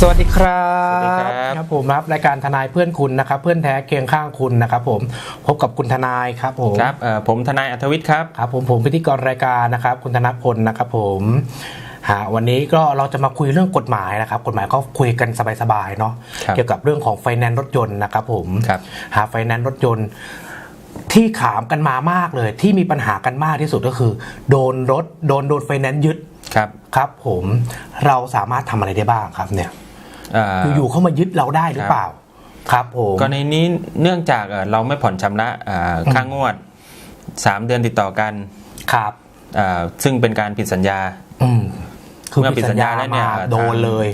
สวัสดีครับสวัสดีครับครับผมครับรายการทนายเพื่อนคุณนะครับ เพื่อนแท้เคียงข้างคุณนะครับ ผมพบกับคุณทนายครับผมครับเอ่อผมทนายอัธวิทย์ครับครับ ผมผมพิธีกรรายการนะครับ คุณธนพลนะครับ ผมฮะวันนี้ก็เราจะมาคุยเรื่องกฎหมายนะครับ กฎหมายก็คุยกันสบายๆเนาะครับเกี่ยวกับเรื่องของไฟแนนซ์รถยนต์นะครับ ผมครับหาไฟแนนซ์รถยนต์ที่ขามกันมามากเลย ที่มีปัญหากันมากที่สุดก็คือ โดนรถโดนโดนไฟแนนซ์ยึดครับ ครับ ผมเราสามารถทำอะไรได้บ้างครับเนี่ยเอ่ออยู่ๆเข้ามายึดเราได้หรือเปล่า ครับผมกรณีนี้เนื่องจากเอ่อเราไม่ผ่อนชำระเอ่อค่างวด 3 เดือนติดต่อกันครับเอ่อซึ่งเป็นการผิดสัญญาอืมคือเมื่อผิดสัญญาผิดสัญญาแล้วเนี่มายเอ่อโดนเลย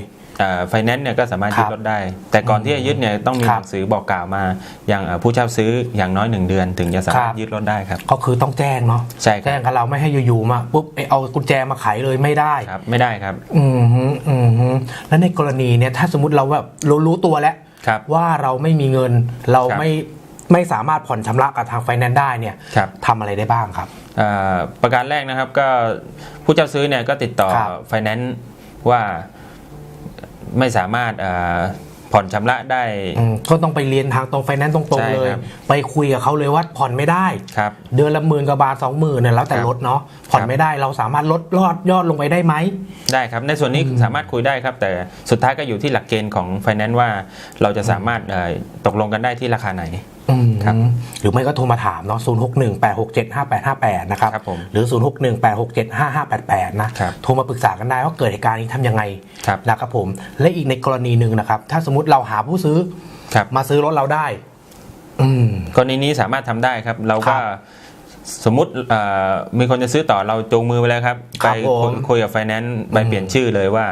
ไฟแนนซ์เนี่ยก็สามารถครัยึบดรถได้ แต่ก่อนที่จะยึดเนี่ยต้องมีครับหนังสือบอกกล่าวมาอย่างเอ่อผู้เช่าซื้ออย่างน้อย 1 เดือน ถึงจะสามาครับรถยึดรถได้ครับก็คือต้องแจ้งเนาะใช่ครับแจ้งกับเราไม่ให้อยู่ๆมาปุ๊บเอ้ยเอากุญแจมาไขเลยไม่ได้ครับไม่ได้ครับ อืมฮึอืมฮึแล้วในกรณีเนี่ยถ้าสมมติเราแบบรู้รู้ตัวแล้วครับว่าเราไม่มีเงินเราครับไม่ไม่สามารถผ่อนชำระกับทางไฟแนนซ์ได้เนี่ยครับทำอะไรได้บ้างครับเอ่อประการแรกนะครับก็ผู้เช่าซื้อเนี่ยก็ติดต่อครับไฟแนนซ์ว่า ไม่สามารถเอ่อผ่อนชำระได้อืมก็ต้องไปเรียนทางตรงไฟแนนซ์ตรงใช่ๆเลยครับไปคุยกับเขาเลยว่าผ่อนไม่ได้ครับเดือนละหมื่นกว่าบาทสองหมื่นเนี่ยแล้วแต่ครับรถเนาะผ่อนครับไม่ได้เราสามารถลดยอดยอดลงไปได้ไหมได้ครับ ในส่วนนี้สามารถคุยได้ครับ แต่สุดท้ายก็อยู่ที่หลักเกณฑ์ของไฟแนนซ์ว่าเราจะสามารถเอ่อตกลงกันได้ที่ราคาไหนอืม ครับหรือไม่ก็โทรมาถามเนาะ0 6 1 8 6 7 5 8 5 8นะครับครับผมหรือ0 6 1 8 6 7 5 5 8 8นะครับโทรมาปรึกษากันได้ว่าเกิดเหตุการณ์นี้ทำยังไงครับนะครับผม และอีกในกรณีหนึ่งนะครับ ถ้าสมมติเราหาผู้ซื้อครับมาซื้อรถเราได้อืมกรณีนี้สามารถทำได้ครับ เราครัก็บสมมุติเอ่อมีคนจะซื้อต่อเราจูงมือไปแล้วครับคไปรับผมคุยคุยกับไฟแนนซ์ไปอืมเปลี่ยนชื่อเลยว่า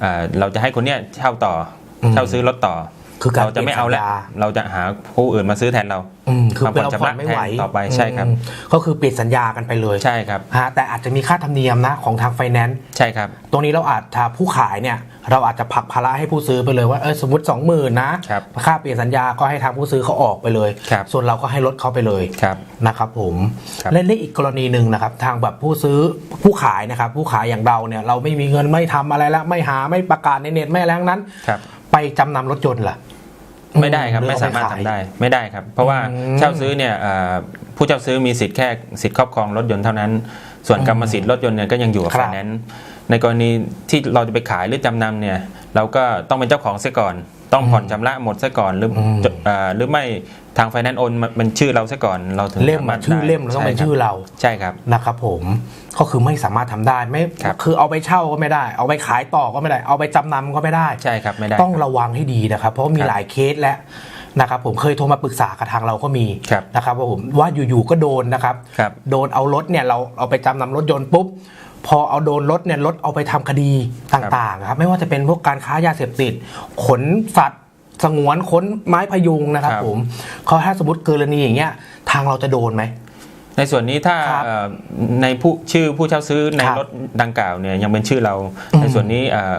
เอ่อเราจะให้คนเนี้ยเช่าต่ออมเช่าซื้อรถต่อ คือการเราจะไม่เอาแล้วปลี่ยนสัญญาเราจะหาผู้อื่นมาซื้อแทนเราอืมคือมาเป็นเราผ่อนไม่ไหวผ่อนชำระแทนต่อไปใช่ครับอืมก็คือเปลี่ยนสัญญากันไปเลยใช่ครับฮะแต่อาจจะมีค่าธรรมเนียมนะของทางไฟแนนซ์ใช่ครับตรงนี้เราอาจถ้าผู้ขายเนี่ย เราอาจจะผลักภาระให้ผู้ซื้อไปเลยว่าเออสมมติ 20,000นะครับค่าเปลี่ยนสัญญาก็ให้ทางผู้ซื้อเขาออกไปเลยครับส่วนเราก็ให้ลดเขาไปเลยครับนะครับผมครับและในอีกกรณีหนึ่งนะครับ ทางแบบผู้ซื้อผู้ขายนะครับ ผู้ขายอย่างเราเนี่ยเราไม่มีเงินไม่ทำอะไรแล้วไม่หาไม่ประกาศในเน็ตไม่อะไรทั้งนั้นครับ ไปจำนำรถยนต์ล่ะไม่ได้ครับหอไม่เอสามารถปขทำยได้ไม่ได้ครับ เพราะว่าอืมเช่าซื้อเนี่ยเอ่อผู้เช่าซื้อมีสิทธิ์แค่สิทธิ์ครอบครองรถยนต์เท่านั้น ส่วนกรรมสิทธิ์รถยนต์เนี่ยก็ยังอยู่กับครัไฟบแนนซ์ ในกรณีที่เราจะไปขายหรือจำนำเนี่ย เราก็ต้องเป็นเจ้าของเสียก่อน ต้องผ่อนชำระหมดซะก่อนหรืออมเอ่อหรือไม่ทางไฟแนนซ์โอนมาเป็นชื่อเราซะก่อนเราถึงเล่มสาอะมารถชื่อได้เล่มเราต้องเป็นใครับชื่อเราใช่ครับนะครับผมก็คือไม่สามารถทำได้ไม่ครับคือเอาไปเช่าก็ไม่ได้ เอาไปขายต่อก็ไม่ได้ เอาไปจำนำก็ไม่ได้ใช่ครับไม่ได้ต้องระวังให้ดีนะครับ เพราะว่ามีครับหลายเคสแล้วนะครับผมเคยโทรมาปรึกษากับทางเราก็มีครับนะครับว่าผมว่าอยู่ๆก็โดนนะครับครับ โดนเอารถเนี่ยเราเอาไปจำนำรถยนต์ปุ๊บ พอเอาโดนรถเนี่ยรถเอาไปทำคดีต่างๆครับไม่ว่าจะเป็นพวกการค้ายาเสพติด ขนสัตว์สงวนขนไม้พยุงนะครับครับผมเขาถ้าสมมติกรณีอย่างเงี้ยทางเราจะโดนไหมในส่วนนี้ถ้าครับเอ่อในผู้ชื่อผู้เช่าซื้อในครับรถดังกล่าวเนี่ยยังเป็นชื่อเราอืมในส่วนนี้เอ่อ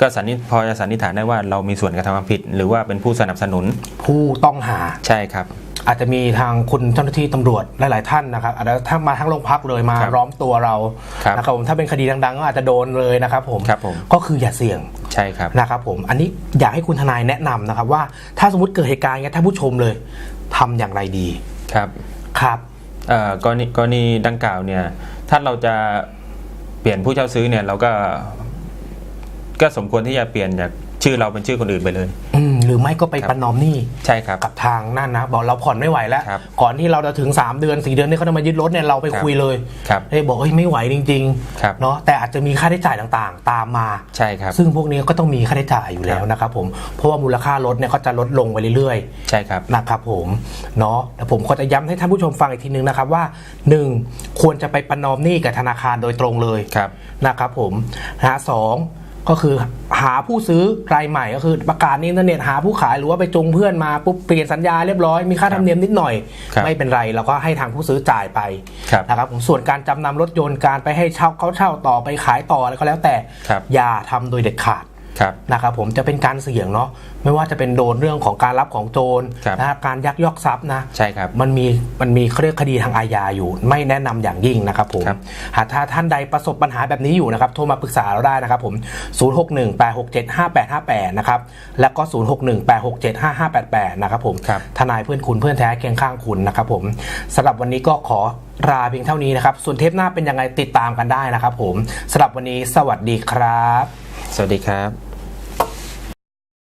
ก็สันนิษพอจะสันนิษฐานได้ว่าเรามีส่วนกระทำความผิด หรือว่าเป็นผู้สนับสนุนผู้ต้องหาใช่ครับ อาจจะมีทางคุณเจ้าหน้าที่ตำรวจหลาย ๆ ท่านนะครับอาจจะถ้ามาทั้งโรงพักเลยมาครับล้อมตัวเราครับนะครับผมถ้าเป็นคดีดัง ๆ ก็อาจจะโดนเลยนะครับผมครับผมก็คืออย่าเสี่ยงใช่ครับนะครับผมอันนี้อยากให้คุณทนายแนะนำนะครับว่าถ้าสมมติเกิดเหตุการณ์อย่างเงี้ยท่านผู้ชมเลยทำอย่างไรดีครับครับเอ่อกรณีกรณีดังกล่าวเนี่ยถ้าเราจะเปลี่ยนผู้เช่าซื้อเนี่ยเราก็ก็สมควรที่จะเปลี่ยนจาก ชื่อเราเป็นชื่อคนอื่นไปเลย อืมหรือไม่ก็ไปครับประนอมหนี้ใช่ครับ กับทางนั่นนะบอกเราผ่อนไม่ไหวแล้ว ครับก่อนที่เราจะถึง 3 เดือน 4 เดือนที่เขาจะมายึดรถเนี่ยเราไปครับคุยเลยครับเฮ้ยบอกเฮ้ยไม่ไหวจริงครับๆเนาะแต่อาจจะมีค่าใช้จ่ายต่างๆ ตามมาใช่ครับซึ่งพวกนี้ก็ต้องมีค่าใช้จ่ายอยู่แล้วนะครับผมเพราะว่ามูลค่ารถเนี่ยก็จะลดลงไปเรื่อยๆ ใช่ครับ นะครับผมเนาะแต่ผมก็จะย้ำให้ท่านผู้ชมฟังอีกทีนึงนะครับว่า 1. ควรจะไปประนอมหนี้กับธนาคารโดยตรงเลยครับนะครับผมนะฮะสอง ก็คือหาผู้ซื้อรายใหม่ก็คือประกาศในอินเทอร์เน็ตหาผู้ขายหรือว่าไปจงเพื่อนมาปุ๊บเปลี่ยนสัญญาเรียบร้อยมีค่าธรรมเนียมนิดหน่อยครับไม่เป็นไรเราก็ให้ทางผู้ซื้อจ่ายไปครับนะครับผมส่วนการจำนำรถยนต์การไปให้เช่าเขาเช่าต่อไปขายต่ออะไรก็แล้วแต่ครับอย่าทำโดยเด็ดขาดครับ นะครับผมจะเป็นการเสี่ยงเนาะไม่ว่าจะเป็นโดนเรื่องของการรับของโจรครับนะการยักยอกทรัพย์นะใช่ครับมันมีมันมีเขาเรียกคดีทางอาญาอยู่ ไม่แนะนำอย่างยิ่งนะครับผมครับหากถ้าท่านใดประสบปัญหาแบบนี้อยู่นะครับโทรมาปรึกษาเราได้นะครับผม 0618675858 นะครับแล้วก็ 0618675588 นะครับผมครับทนายเพื่อนคุณเพื่อนแท้เคียงข้างคุณนะครับผมสำหรับวันนี้ก็ขอลาเพียงเท่านี้นะครับ ส่วนเทปหน้าเป็นยังไงติดตามกันได้นะครับผมสำหรับวันนี้สวัสดีครับ สวัสดีครับ